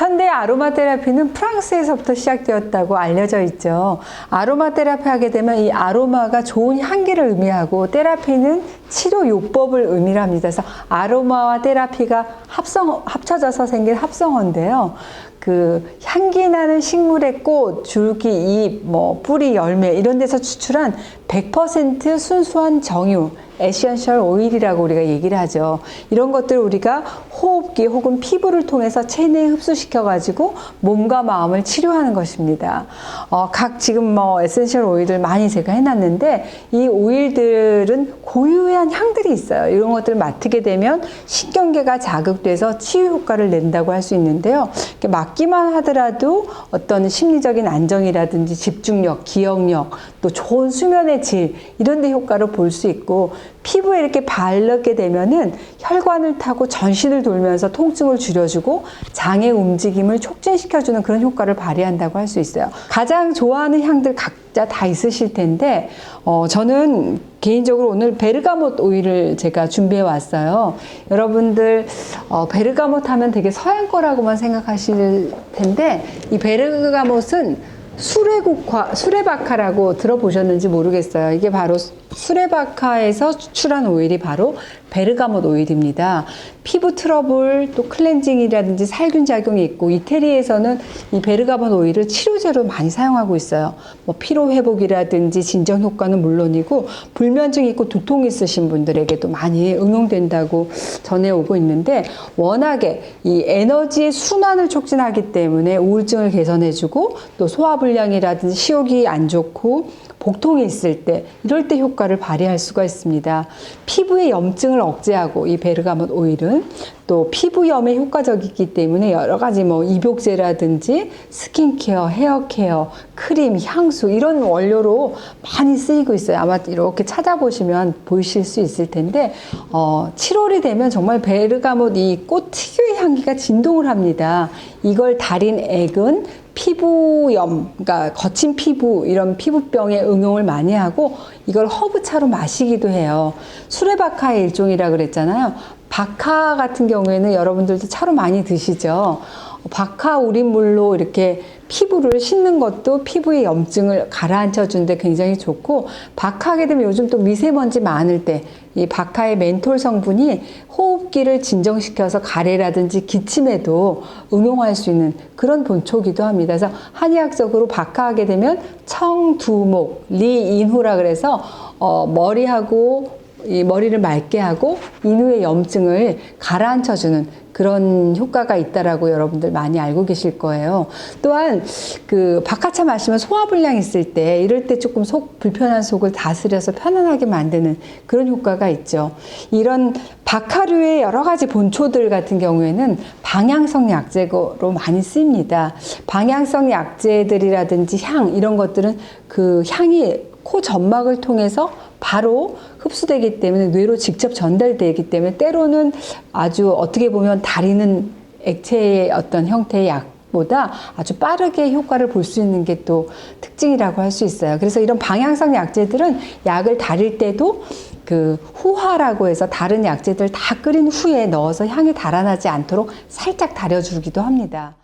현대 아로마 테라피는 프랑스에서부터 시작되었다고 알려져 있죠. 아로마 테라피 하게 되면 이 아로마가 좋은 향기를 의미하고 테라피는 치료 요법을 의미합니다. 그래서 아로마와 테라피가 합성 합쳐져서 생긴 합성어인데요. 그 향기 나는 식물의 꽃, 줄기, 잎, 뭐 뿌리, 열매 이런 데서 추출한 100% 순수한 정유 에센셜 오일이라고 우리가 얘기를 하죠. 이런 것들을 우리가 호흡기 혹은 피부를 통해서 체내에 흡수시켜 가지고 몸과 마음을 치료하는 것입니다. 어, 각 지금 뭐 에센셜 오일을 많이 제가 해놨는데 이 오일들은 고유한 향들이 있어요. 이런 것들을 맡게 되면 신경계가 자극돼서 치유 효과를 낸다고 할 수 있는데요. 맡기만 하더라도 어떤 심리적인 안정이라든지 집중력, 기억력, 또 좋은 수면의 질 이런 데 효과를 볼 수 있고 피부에 이렇게 바르게 되면은 혈관을 타고 전신을 돌면서 통증을 줄여주고 장의 움직임을 촉진시켜주는 그런 효과를 발휘한다고 할 수 있어요. 가장 좋아하는 향들 각자 다 있으실 텐데, 어, 저는 개인적으로 오늘 베르가못 오일을 제가 준비해 왔어요. 여러분들, 어, 베르가못 하면 되게 서양 거라고만 생각하실 텐데, 이 베르가못은 수레국화, 수레바카라고 들어보셨는지 모르겠어요. 이게 바로 수레바카에서 추출한 오일이 바로 베르가못 오일입니다. 피부 트러블, 또 클렌징이라든지 살균 작용이 있고 이태리에서는 이 베르가못 오일을 치료제로 많이 사용하고 있어요. 뭐 피로 회복이라든지 진정 효과는 물론이고 불면증 있고 두통 있으신 분들에게도 많이 응용된다고 전해오고 있는데 워낙에 이 에너지의 순환을 촉진하기 때문에 우울증을 개선해주고 또 소화불 량이라든지 식욕이 안 좋고 복통이 있을 때 이럴 때 효과를 발휘할 수가 있습니다. 피부의 염증을 억제하고 이 베르가못 오일은 또 피부염에 효과적이기 때문에 여러 가지 뭐 입욕제라든지 스킨케어, 헤어케어, 크림, 향수 이런 원료로 많이 쓰이고 있어요. 아마 이렇게 찾아보시면 보이실 수 있을 텐데 어, 7월이 되면 정말 베르가못 이꽃 특유의 향기가 진동을 합니다. 이걸 달인 액은 피부염, 그러니까 거친 피부 이런 피부병에 응용을 많이 하고 이걸 허브차로 마시기도 해요. 수레바카의 일종이라 그랬잖아요. 바카 같은 경우에는 여러분들도 차로 많이 드시죠. 바카 우린물로 이렇게 피부를 씻는 것도 피부의 염증을 가라앉혀 주는데 굉장히 좋고 박하게 되면 요즘 또 미세먼지 많을 때 이 박하의 멘톨 성분이 호흡기를 진정시켜서 가래라든지 기침에도 응용할 수 있는 그런 본초기도 합니다. 그래서 한의학적으로 박하하게 되면 청두목 리인후라 그래서 어, 머리하고 이 머리를 맑게 하고 인후의 염증을 가라앉혀주는 그런 효과가 있다라고 여러분들 많이 알고 계실 거예요. 또한 그 박하차 마시면 소화불량 있을 때 이럴 때 조금 속 불편한 속을 다스려서 편안하게 만드는 그런 효과가 있죠. 이런 박하류의 여러 가지 본초들 같은 경우에는 방향성 약제로 많이 쓰입니다. 방향성 약제들이라든지 향 이런 것들은 그 향이 코 점막을 통해서 바로 흡수되기 때문에 뇌로 직접 전달되기 때문에 때로는 아주 어떻게 보면 다리는 액체의 어떤 형태의 약 보다 아주 빠르게 효과를 볼 수 있는 게 또 특징이라고 할 수 있어요. 그래서 이런 방향성 약제들은 약을 다릴 때도 그 후화라고 해서 다른 약제들 다 끓인 후에 넣어서 향이 달아나지 않도록 살짝 달여주기도 합니다.